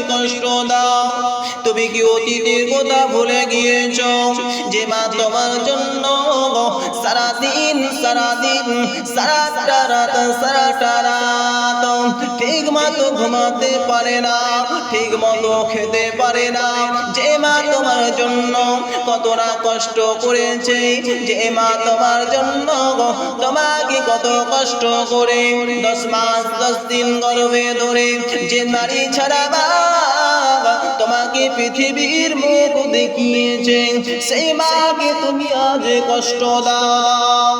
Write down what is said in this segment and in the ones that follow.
কষ্ট দাও। কি অতীতের কথা ভুলে গিয়েছ? যে মা তোমার জন্য সারাদিন সারাদিন, সারাটা রাত সারাটা রাত। ঠিক মতো ঘুমাতে পারে না, ঠিক মতো খেতে পারে না। যে মা তোমার জন্য কতটা কষ্ট করেছে, যে মা তোমার জন্য তোমাকে কত কষ্ট করে দশ মাস, দশ দিন গর্ভে ধরে যে নারী ছাড়া তোমাকে পৃথিবীর মুখ দেখিয়েছে সেই মাকে তুমি আজ কষ্ট দাও।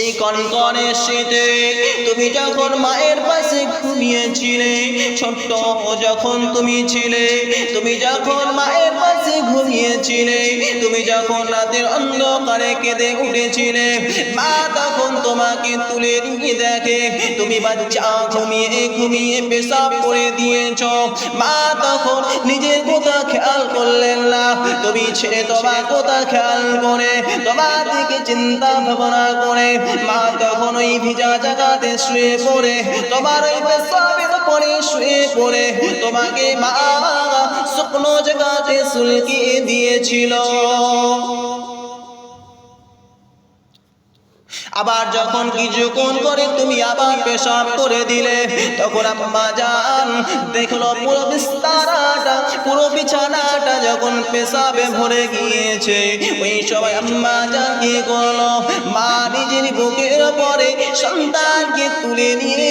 এই কনকনে শীতে তুমি যখন মায়ের পাশে ঘুমিয়েছিলে, ছোট্ট যখন তুমি ছিলে, তুমি যখন মায়ের পাশে ঘুমিয়েছিলে তুমি যখন রাতের অন্ধকারে কেঁদে উঠেছিলে, মা তখন তোমাকে তুলে নিয়ে দেখে, তুমি বাচ্চা ঘুমিয়ে ঘুমিয়ে পেশাব করে দিয়েছ। মা তখন নিজের কথা খেয়াল করলেন না। তুমি ছেড়ে তোমার কথা খেয়াল করে, তোমার দিকে চিন্তা ভাবনা করে। মা তখন ওই ভিজা জায়গাতে শুয়ে পড়ে, তোমার ওই পেশাবের পরে শুয়ে পড়ে। তোমাকে মা শুকনো জায়গাতে সুলকিয়ে দিয়েছিল। আবার যখন কিছুক্ষণ করে তুমি আবার পেশাব করে দিলে, তখন আম্মা যান দেখল পুরো বিস্তারাটা, পুরো বিছানাটা যখন পেশাবে ভরে গিয়েছে। ওই সময় আম্মা যান কি করল? মা নিজের বুকের পরে সন্তানকে তুলে নিয়ে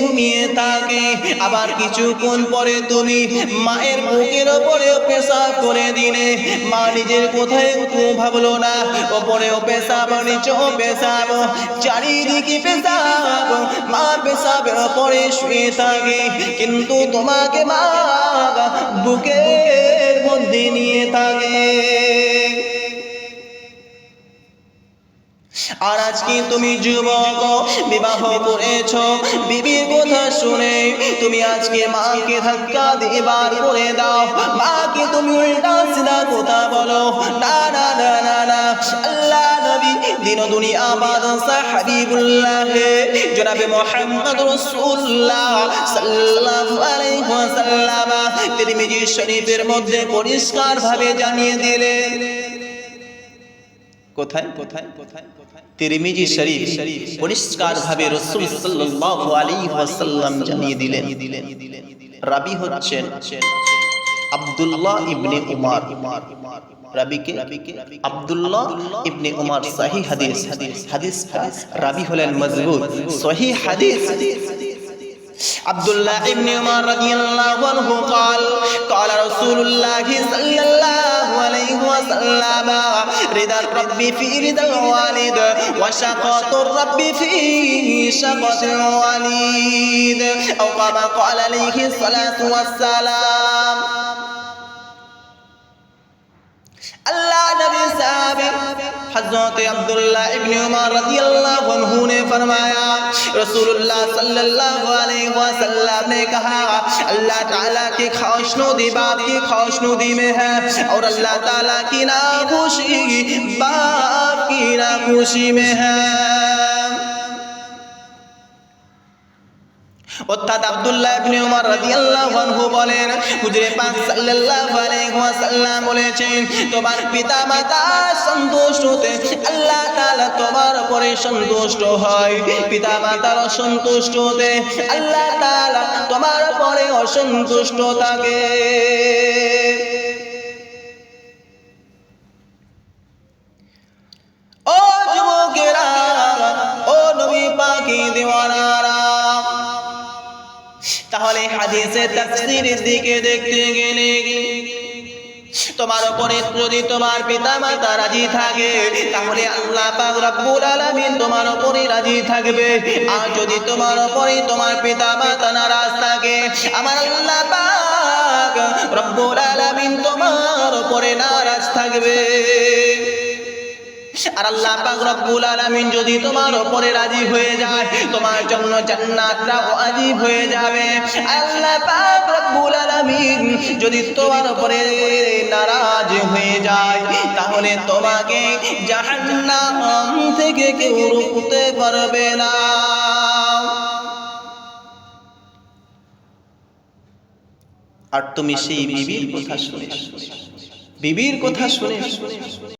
ঘুমিয়ে থাকে। আবার কিছুক্ষণ পরে তুমি মায়ের বুকের ওপরেও পেশাব করে দিলে। মা নিজের কোথায় ভাবলো না, ওপরেও পেশাব, নিচেও পেশাব, চারিদিকে পেশাব। মা পেশাবের পরে শুয়ে থাকে। কিন্তু তোমাকে মা বুকের মধ্যে নিয়ে থাকে। আর আজকে তুমি যুবক, বিবাহ করেছ। বিবির কথা শুনে তুমি আজকে মাকে ধাক্কা দেবার করে দাও। মাকে তুমি উল্টা সিধা কথা বলো। না না না না না। আল্লাহ নবী দিন দুনিয়া বাদশা হাবিবুল্লাহ জনাবে মোহাম্মদ আলাইহি ওয়াসাল্লাম, তিরমিজি শরীফের মধ্যে পরিষ্কার ভাবে জানিয়ে দিলেন। কোথায়? কোথায়? কোথায়? কোথায়? তিরমিজি শরীফ পরিষ্কার ভাবে রাসূল সাল্লাল্লাহু আলাইহি ওয়াসাল্লাম জানিয়ে দিলেন। রাবি হচ্ছেন আব্দুল্লাহ ইবনে উমার। রাবিকে আব্দুল্লাহ ইবনে উমার। সহি হাদিস। হাদিস। রাবি হলেন মজবুত। সহি হাদিস। عبد الله بن عمر رضي الله عنه قال قال رسول الله صلى الله عليه وسلم رضا الرب في رضا الوالد وشقاة الرب في شقاة الوالد أو كما قال عليه الصلاة والسلام حضرت عبداللہ ابن عمر رضی اللہ عنہ نے فرمایا رسول اللہ صلی اللہ علیہ وسلم نے کہا اللہ تعالیٰ کی خوشنودی باپ کی خوشنودی میں ہے اور اللہ تعالیٰ کی ناخوشی باپ کی ناخوشی میں ہے অর্থাৎ আব্দুল্লাহ ইবনে উমর রাদিয়াল্লাহু আনহু বলেন, হুজুরে পাক সাল্লাল্লাহু আলাইহি ওয়াসাল্লাম বলেছেন, তোমার পিতা মাতা সন্তুষ্ট হতে আল্লাহ তাআলা তোমার উপরে সন্তুষ্ট হয়। পিতা মাতার অসন্তুষ্ট হতে আল্লাহ তাআলা তোমার উপরে অসন্তুষ্ট থাকে। হাদিসের তাফসীরের দিকে দেখতে গেলে তোমার উপরে যদি তোমার পিতা মাতা রাজি থাকে, তাহলে আল্লাহ পাক রব্বুল আলামিন তোমার উপরে রাজি থাকবে। আর যদি তোমার উপরে তোমার পিতা মাতা নারাজ থাকে, আমার আল্লাহ পাক রব্বুল আলামিন তোমার উপরে নারাজ থাকবে। আর আল্লাহ পাক রব্বুল আলামিন যদি তোমার উপরে রাজি হয়ে যায়, তোমার জন্য জান্নাতরা ওয়াজিব হয়ে যাবে। আল্লাহ পাক রব্বুল আলামিন যদি তোমার উপরে নারাজ হয়ে যায়, তাহলে তোমাকে জাহান্নাম থেকে কেউ রুখতে পারবে না। আর তুমি সেই বিবির কথা শুনে বিবির কথা শুনে